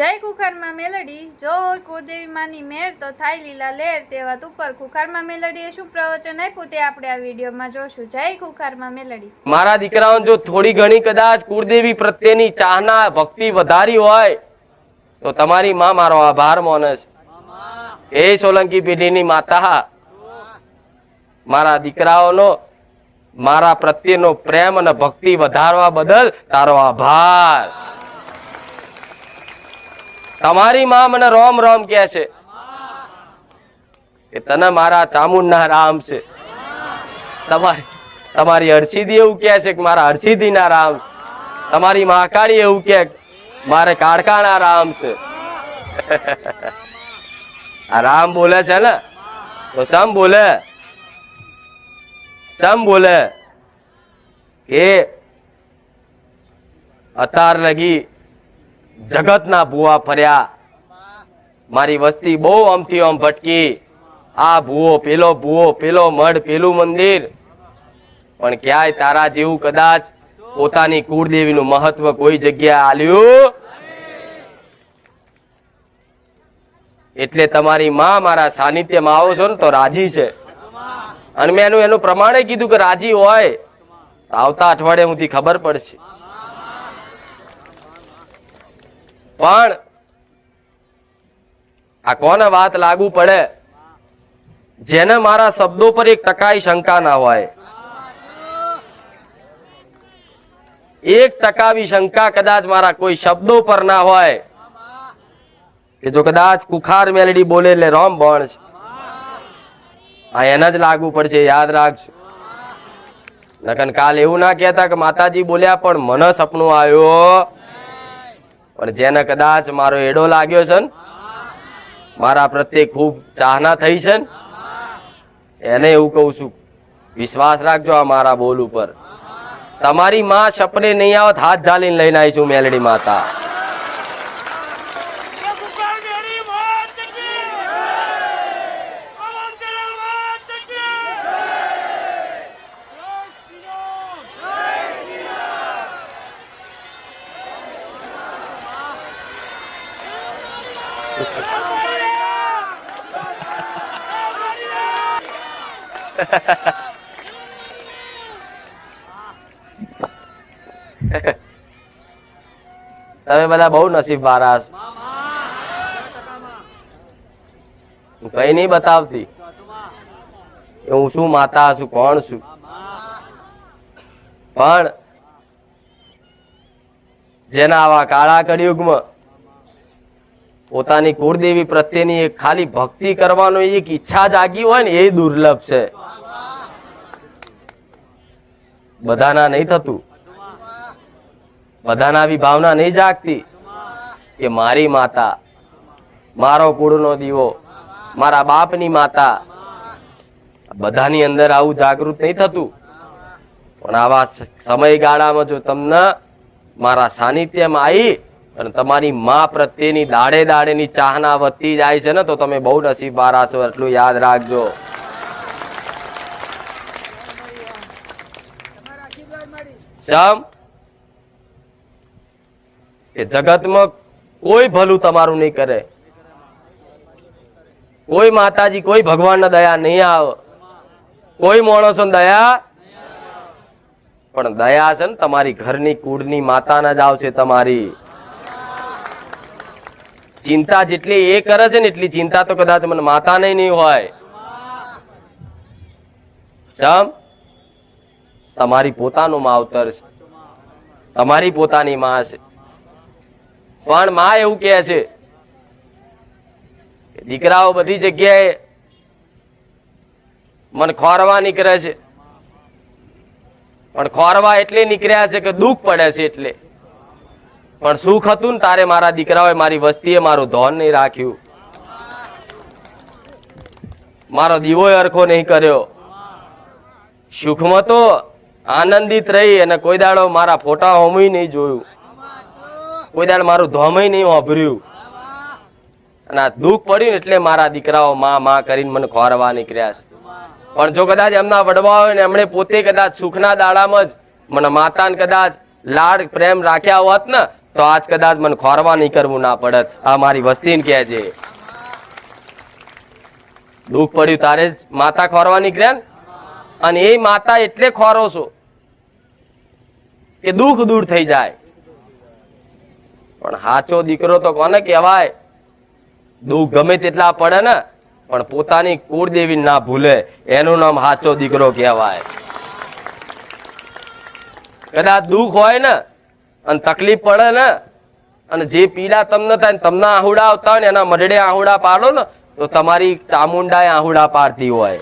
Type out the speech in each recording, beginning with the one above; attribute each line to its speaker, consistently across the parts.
Speaker 1: જય કુખારમાં મેલડી. જો હોય કુદેવી માની મેર, તો થાય લીલા લેર તેવા ઉપર કુખારમાં મેલડીએ શું પ્રવચન આપ્યું તે આપણે આ વિડીયોમાં જોશું. જય કુખારમાં મેલડી.
Speaker 2: મારા દીકરાઓ, જો થોડી ઘણી કદાચ કુળદેવી પ્રત્યેની ચાહના, ભક્તિ વધારી હોય, તો તમારી માં મારો આભાર માને છે. એ સોલંકી પેઢીની માતા, મારા દીકરાઓનો, મારા પ્રત્યેનો પ્રેમ અને ભક્તિ વધારવા બદલ તારો આભાર. તમારી માં મને રોમ રોમ કે છે કે તને મારા ચામુંડના રામ છે. તમારી તમારી હર્ષિદી એવું કહે છે કે મારા હર્ષિદીના રામ. તમારી મહાકાળી એવું કે મારે કાળકાના રામ છે. આ રામ બોલે છે ને? તો સમ બોલે? સમ બોલે? કે અતાર લગી જગતના ભૂવા ફર્યા. મારી વસ્તી બહુ આમથી આમ ભટકી. આ ભૂવો પેલો ભૂવો, પેલો મઢ, પેલું મંદિર. પણ ક્યાંય તારા જેવું કદાચ પોતાની કુળદેવીનું મહત્વ કોઈ જગ્યાએ આલ્યું? એટલે તમારી માં મારા સાનિધ્યમાં આવો છો ને તો રાજી છે. અને મેં એનું એનું પ્રમાણે કીધું કે રાજી હોય. આવતા અઠવાડિયે હું ખબર પડશે. પણ આ કોને વાત લાગુ પડે? જેને મારા શબ્દો પર એક ટકાય શંકા ના હોય. એક ટકાવી શંકા કદાચ મારા કોઈ શબ્દો પર ના હોય. કે જો કદાચ કુખાર મેલડી બોલે એટલે રોમ બણ છે. આ એને જ લાગુ પડશે, યાદ રાખજો. નકન કાલ એવું ના કહેતા કે માતાજી બોલ્યા, પણ મને સપનું આવ્યો. પણ જેને કદાચ મારો એડો લાગ્યો છે ને, મારા પ્રત્યે ખૂબ ચાહના થઈ છે એને એવું કહું છું, વિશ્વાસ રાખજો આ મારા બોલ ઉપર. તમારી માં સપને નહીં આવત, હાથ ઝાલીને લઈને આવીશું મેલડી માતા. તમે બધા બહુ નસીબ વાળા કઈ નહીં બતાવતી. હું શું માતા છું, કોણ છું? પણ જેના આવા કાળા કળિયુગમાં પોતાની કુળદેવી પ્રત્યેની એક ખાલી ભક્તિ કરવાનો એક ઈચ્છા જાગી હોય ને, એ દુર્લભ છે. બધાના નહીં થતું. બધાના આવી ભાવના નહીં જાગતી. કે મારી માતા, મારો કુળનો દીવો, મારા બાપની માતા, બધાની અંદર આવું જાગૃત નહીં થતું. પણ આવા સમયગાળામાં જો તમને મારા સાનિધ્યમાં આવી અને તમારી મા પ્રત્યેની દાડે દાડેની ચાહના વધતી જાય છે ને, તો તમે બહુ નસીબ વારા છો, એટલું યાદ રાખજો. સમ કે જગતમાં કોઈ ભલું તમારું નહીં કરે. કોઈ માતાજી, કોઈ ભગવાન દયા નહીં આવે. કોઈ માણસો દયા પણ દયા છે ને તમારી ઘરની કુળની માતાના જ આવશે તમારી. ચિંતા જેટલી એ કરે છે ને એટલી ચિંતા તો કદાચ મને માતાને નહીં હોય. સમ તમારી પોતાનું માવતર છે. તમારી પોતાની માં છે. પણ માં એવું કહે છે દીકરાઓ બધી જગ્યાએ મને ખોરવા નીકળે છે. પણ ખોરવા એટલે નીકળ્યા છે કે દુઃખ પડે છે એટલે. પણ સુખ હતું ને તારે મારા દીકરાઓએ મારી વસ્તીએ મારું ધોન નહીં રાખ્યું. મારો દીવો અરખો નહીં કર્યો. સુખમાં તો આનંદિત રહી અને કોઈ દાડો મારા ફોટા હોમય નહીં જોયું. કોઈ દાડો મારું ધોમય નહીં વાભર્યું અને આ દુઃખ પડ્યું એટલે મારા દીકરાઓ માં માં કરીને મને ખોરવા નીકળ્યા છે. પણ જો કદાચ એમના વડવા હોય ને એમણે પોતે કદાચ સુખના દાડામાં જ મને માતાને કદાચ લાડ પ્રેમ રાખ્યા હોત ને, તો આજ કદાચ મને ખોરવા નહીં કરવું ના પડત. આ મારી વસ્તીને કહે છે દુઃખ પડ્યું તારે જ માતા ખોરવા નીકળ્યા ને? અને એ માતા એટલે ખોરો છો. કે દુઃખ દૂર થઈ જાય. પણ હાચો દીકરો તો કોને કહેવાય? દુઃખ ગમે તેટલા પડે ને, પણ પોતાની કુળદેવી ના ભૂલે. એનું નામ હાચો દીકરો કહેવાય. કદાચ દુઃખ હોય ને, અને તકલીફ પડે ને, અને જે પીડા તમને થાય તમને આહુડા આવતા હોય ને, એના મરડે આહુડા પાડો ને, તો તમારી ચામુંડા આહુડા પાડતી હોય.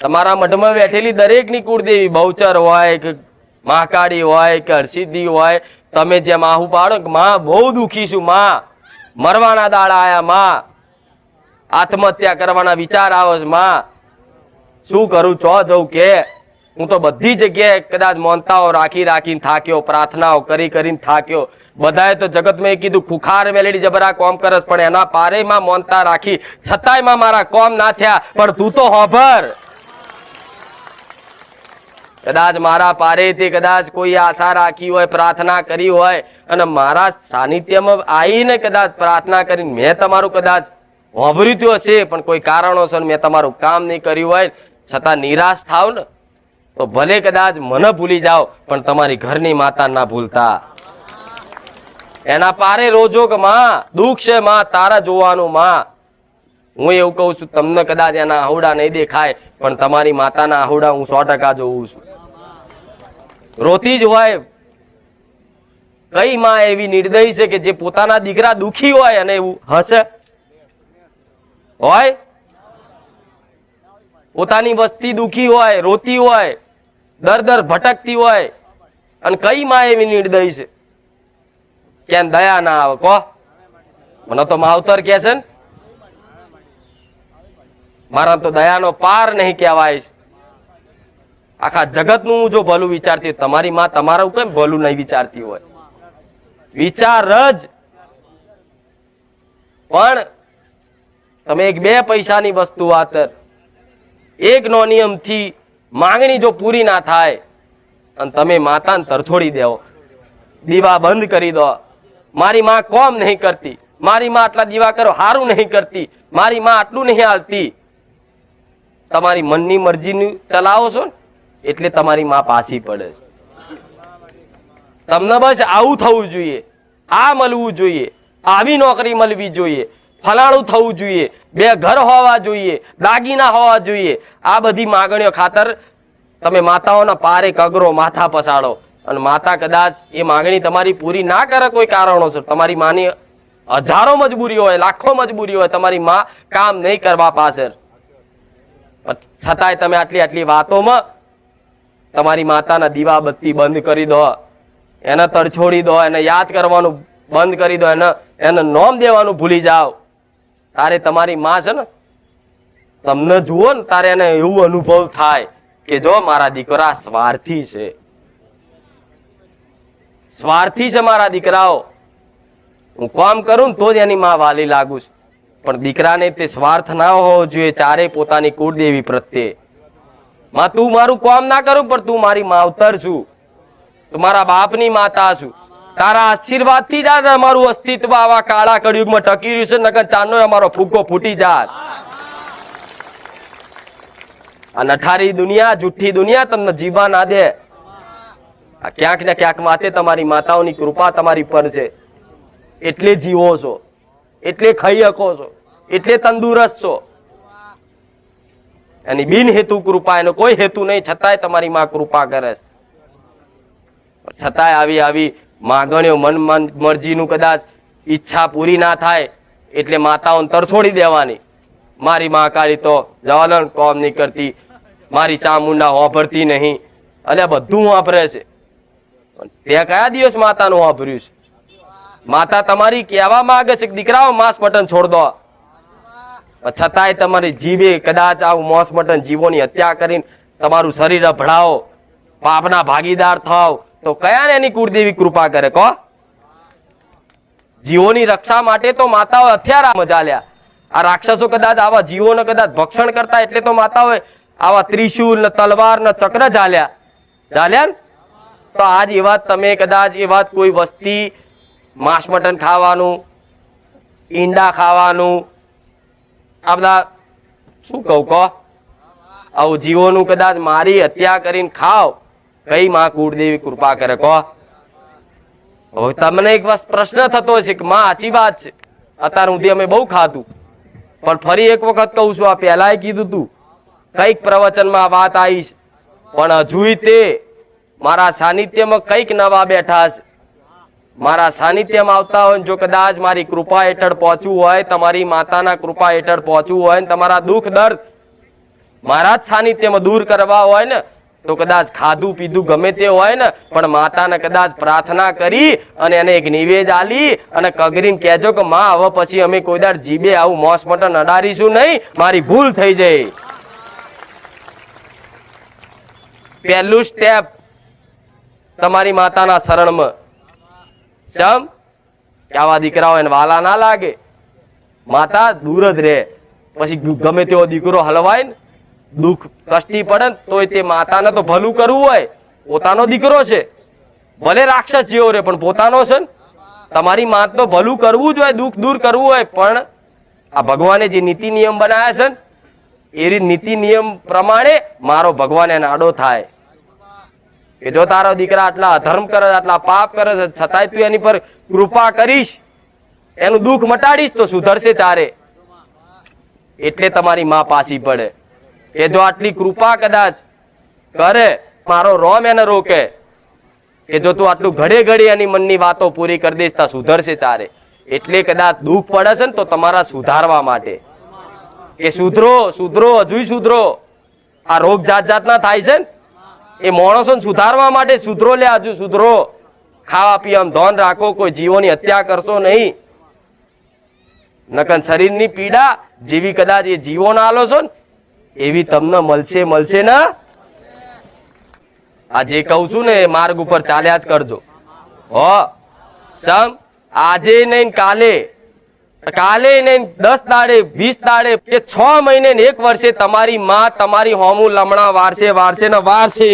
Speaker 2: તમારા મઢમાં બેઠેલી દરેકની કુળદેવી બહુચર હોય કે મહાકાળી હોય કે હરસિદ્ધિ હોય, તમે જેમ આહુ પાડો માં, બહુ દુખી છું, માં. મરવાના દાડા આયા, માં. આત્મહત્યા કરવાના વિચાર આવે છે, માં. શું કરું, ચો જવું કે? હું તો બધી જગ્યાએ કદાચ મોનતાઓ રાખી રાખીને થાક્યો, પ્રાર્થનાઓ કરી કરીને થાક્યો. બધાએ તો જગતમાં એ કીધું, ખુખાર મેલેડી જબરા કોમ કરસ, પણ એના પારેમાં મોનતા રાખી. છતાંય મારા કોમ ના થયા, પણ તું તો હોભર. કદાચ મારા પારેથી કદાચ કોઈ આશા રાખી હોય, પ્રાર્થના કરી હોય અને મારા સાનિધ્યમાં આવીને કદાચ પ્રાર્થના કરીને મેં તમારું કદાચ વાભર્યું હશે, પણ કોઈ કારણોસર મેં તમારું કામ નહીં કર્યું હોય, છતાં નિરાશ થાવ ને, તો ભલે કદાચ મને ભૂલી જાઓ, પણ તમારી ઘરની માતા ના ભૂલતા. એના પારે રોજો કે માં, દુઃખ છે માં, તારા જોવાનું માં. હું એવું કહું છું, તમને કદાચ એના આહુડા નહીં દેખાય, પણ તમારી માતાના આહુડા હું સો ટકા જોઉં છું. રોતી જ હોય. કઈ માં એવી નિર્દય છે કે જે પોતાના દીકરા દુખી હોય અને એવું હશે હોય? પોતાની વસ્તી દુખી હોય, રોતી હોય, દર દર ભટકતી હોય. અને કઈ માં એવી નિર્દય છે? કેમ દયા ના આવે? કો મને તો માવતર કે છે ને. મારા તો દયાનો પાર નહીં કહેવાય છે. આખા જગતનું જો ભલું વિચારતી હોય, તમારી માં તમારું કેમ ભલું નહીં વિચારતી હોય. વિચાર જ. પણ તમે એક બે પૈસાની વસ્તુ આતર. એક નો નિયમથી માંગણી જો પૂરી ના થાય અને તમે માતાને તરછોડી દેવો. દીવા બંધ કરી દો. મારી માં કોમ નહીં કરતી. મારી માં આટલા દીવા કરો હારું નહીં કરતી. મારી માં આટલું નહીં હાલતી. તમારી મનની મરજીનું ચલાવો છો ને? એટલે તમારી માં પાછી પડે તમને બસ આવું થવું જોઈએ. આ મળવું જોઈએ. આવી નોકરી મળવી જોઈએ. ફલાણું થવું જોઈએ. બે ઘર હોવા જોઈએ. દાગીના હોવા જોઈએ. આ બધી માગણીઓ ખાતર તમે માતાઓના પારે કગરો માથા પસાડો. અને માતા કદાચ એ માગણી તમારી પૂરી ના કરે કોઈ કારણોસર. તમારી માની હજારો મજબૂરી હોય, લાખો મજબૂરી હોય, તમારી માં કામ નહીં કરવા પાછળ. છતાંય તમે આટલી આટલી વાતોમાં તમારી માતાના દીવા બત્તી બંધ કરી દો. એને તડછોડી દો, એને યાદ કરવાનું બંધ કરી દો, એને એને નોમ દેવાનું ભૂલી જાઓ. તારે તમારી માં છે ને, તમને જુઓ ને તારે એને એવું અનુભવ થાય કે જો મારા દીકરા સ્વાર્થી છે. સ્વાર્થી છે મારા દીકરાઓ. હું કામ કરું ને તો જ એની માં વાલી લાગુ છું. પણ દીકરાને તે સ્વાર્થ ના હોવો જોઈએ ચારે પોતાની કુળદેવી પ્રત્યે. માં, તું મારું કોમ ના કરું, પણ તું મારી માવતર છું. તું મારા બાપની માતા છું. તારા આશીર્વાદથી જ અમારું અસ્તિત્વ આવા કાળા કળિયુગમાં ટકી રહ્યું છે નગર ચાંદનો અમારો ફૂગો ફૂટી જાત. આ નઠારી દુનિયા જુઠ્ઠી દુનિયા તમને જીવા ના દે. આ ક્યાંક ને ક્યાંક માથે તમારી માતાઓની કૃપા તમારી પર છે. એટલે જીવો છો. એટલે ખાઈ શકો છો. એટલે તંદુરસ્ત છો. એની બિન હેતુ કૃપા, એનો કોઈ હેતુ નહીં, છતાંય તમારી માં કૃપા કરે છે. છતાંય આવી આવી માગણીઓ મન મન મરજીનું કદાચ ઈચ્છા પૂરી ના થાય, એટલે માતાઓને તરછોડી દેવાની. મારી માં કાળી તો જવાલણ કોમ નહીં કરતી, મારી ચામુંડા વાપરતી નહીં, અને બધું વાપરે છે. તે કયા દિવસ માતાનું વાપર્યું છે? માતા તમારી કહેવા માંગે છે કે દીકરાઓ માંસ મટન છોડ દો. છતાંય તમારી જીભે કદાચ આવું મોસ મટન જીવોની હત્યા કરીને તમારું શરીર અભડાવો, પાપના ભાગીદાર થાવ તો કયા એની કુળદેવી કૃપા કરે, કહો? જીવોની રક્ષા માટે તો માતાઓ હથિયાર મજાલ્યા આ રાક્ષસો કદાચ આવા જીવોને કદાચ ભક્ષણ કરતા એટલે તો માતાઓએ આવા ત્રિશૂલ, ને તલવાર, ને ચક્ર ઝાલ્યા. ઝાલ્યા તો આજ એવા તમે કદાચ એવા કોઈ વસ્તી માંસ મટન ખાવાનું, ઈંડા ખાવાનું આ બધા શું કહું કહો? આવું જીવોનું કદાચ મારી હત્યા કરીને ખાવ, કઈ માં કુળદેવી કૃપા કરે કહો? હવે તમને એક પ્રશ્ન થતો છે કે માં આચી વાત છે. અત્યાર સુધી અમે બહુ ખાધું. પણ ફરી એક વખત કહું છું, આ પહેલા કીધું તું. કંઈક પ્રવચનમાં વાત આવી છે. પણ હજુય તે મારા સાનિધ્યમાં કંઈક નવા બેઠા છે મારા સાનિધ્યમાં આવતા હોય જો કદાચ મારી કૃપા હેઠળ પહોંચવું હોય, તમારી માતાના કૃપા હેઠળ પહોંચવું હોય ને તમારા દુઃખ દર્દ મારા જ સાનિધ્યમાં દૂર કરવા હોય ને, તો કદાચ ખાધું પીધું ગમે તે હોય ને, પણ માતાને કદાચ પ્રાર્થના કરી અને એને એક નિવેદ આલી અને કગરીને કહેજો કે, માં, હવે પછી અમે કોઈ દાડ જીબે આવું મોસ મટન અડાડીશું નહીં, મારી ભૂલ થઈ જાય પહેલું સ્ટેપ તમારી માતાના શરણમાં. ચમ? કે આવા દીકરાઓ એને વાલા ના લાગે. માતા દૂર જ રહે. પછી ગમે તેવો દીકરો હલવાય ને, દુઃખ કષ્ટી પડે ને, તોય તે માતાને તો ભલું કરવું હોય. પોતાનો દીકરો છે. ભલે રાક્ષસ જેવો રે પણ પોતાનો છે ને, તમારી માત તો ભલું કરવું જ હોય, દુઃખ દૂર કરવું હોય, પણ આ ભગવાને જે નીતિ નિયમ બનાવ્યા છે ને એ રીત નીતિ નિયમ પ્રમાણે મારો ભગવાન એને આડો થાય. કે જો તારો દીકરા આટલા અધર્મ કરે, આટલા પાપ કરે છે, છતાંય તું એની પર કૃપા કરીશ, એનું દુઃખ મટાડીશ, તો સુધરશે ચારે. એટલે તમારી માં પાછી પડે. કે જો આટલી કૃપા કદાચ કરે, મારો રોમ એને રોકે, કે જો તું આટલું ઘડે ઘડે એની મનની વાતો પૂરી કરી દઈશ, તો સુધરશે ચારે. એટલે કદાચ દુઃખ પડે છે ને, તો તમારા સુધારવા માટે. કે સુધરો સુધરો, હજુય સુધરો. આ રોગ જાત જાતના થાય છે ને એ માણસોને સુધારવા માટે સુધરો લે હજુ સુધરો. ખાવા પીવામાં ધોન રાખો, કોઈ જીવોની હત્યા કરશો નહીં. નકન શરીરની પીડા જેવી કદાચ એ જીવોને આલો છો ને, એવી તમને મળશે મળશે ને? આ જે કહું છું ને, એ માર્ગ ઉપર ચાલ્યા જ કરજો. હો સમ આજે નહીં કાલે. કાલે ને દસ દાડે, વીસ દાડે કે છ મહિને ને એક વર્ષે તમારી માં તમારી હોમું લમણા વારસે વારસે ને વારસે.